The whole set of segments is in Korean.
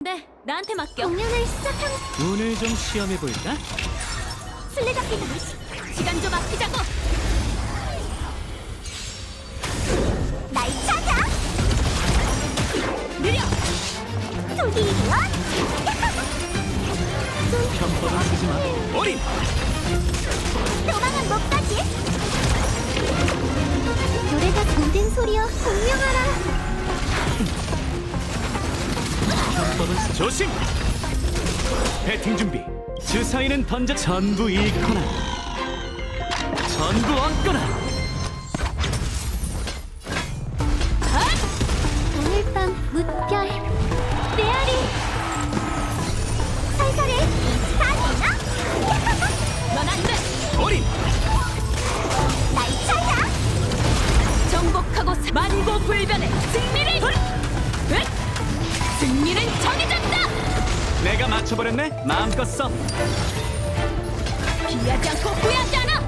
네, 나한테 맡겨. 공연을 시작한 오늘 좀 시험해 볼까? 술래잡기 다. 시간 좀 아끼자고. 날 찾아. 느려. 토기원. 편법은 쓰지 마. 어린! 조심! 배팅 준비. 주사위는 던져 전부 잃거나 전부 얻거나 맞춰버렸네? 마음껏 써 피하지 않고 후회하지 않아.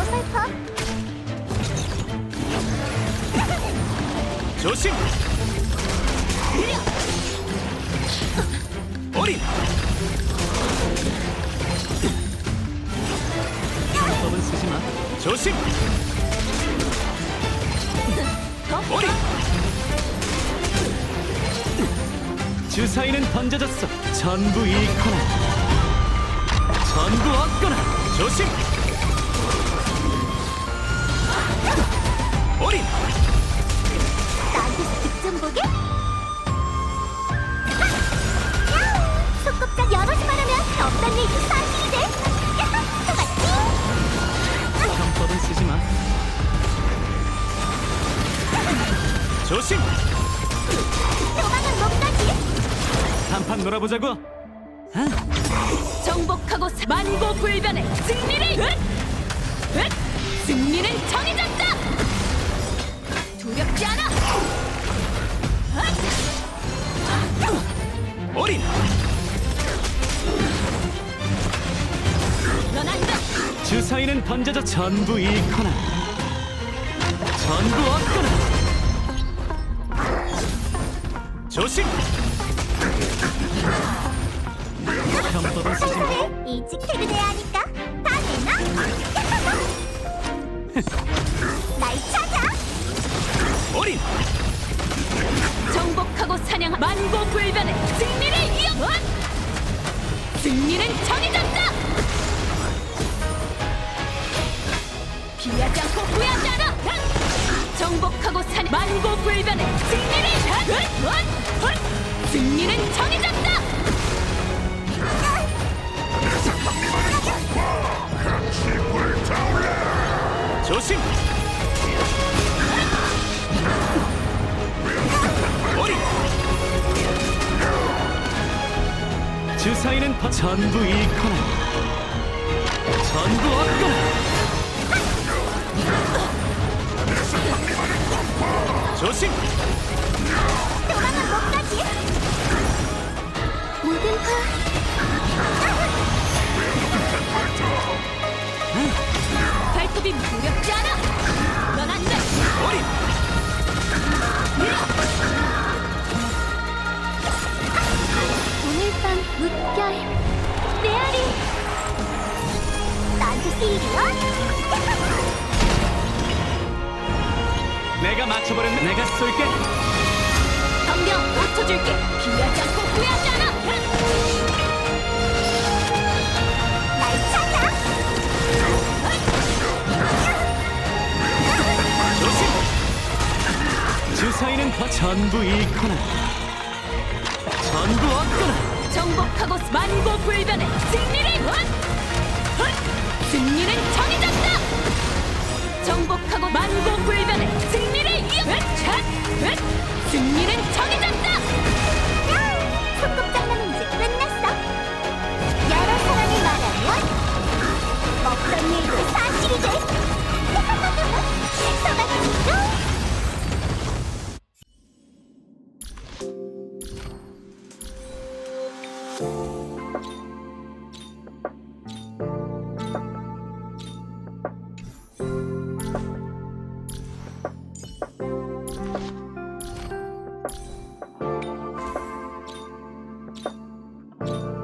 어설퍼 조심! 어린! 편법은 쓰지 마. 조심! 어린! 주사위는 던져졌어. 전부 잃거나 전부 얻거나 조심! 어린! 나한테 득점 보게 야우! 소꿉짝 여럿이 말하면 없던 얘기 사실이 돼 야하! 맞지? 편법은 쓰지 마. 조심! 한판 놀아보자고. 정복하고 사- 만고불변의 승리를. 응? 응? 승리는 정해졌다. 두렵지 않아. 어린! 넌안 돼. 주사위는 던져져 전부 잃거나 전부 얻거나 조심! 편법은 쓰지 마. 일찍 퇴근해야 하니까 다 되나? 날 찾아 어린! 정복하고 사냥 만고불변의 승리를 이어. 어? 승리는 정해졌다. 피하지 않고 후회하지 않아. 응? 정복하고 사냥 만고불변의 승리를. 응? 승리는 정해졌다. 조심! 주사위는 더 전부 잃거나 전부 얻거나 조심! 내가 맞춰버렸네. 내가 쏠게. 덤벼 5초 줄게. 피하지 않고 후회하지 않아. 날 찾아 조심! 주사위는 더 전부 잃거나 전부 얻거나 정복하고 만고불변의 승리를! 승리는 만고불변의 승리를 이어! 원! 차! 원! 승리는 정해졌다! you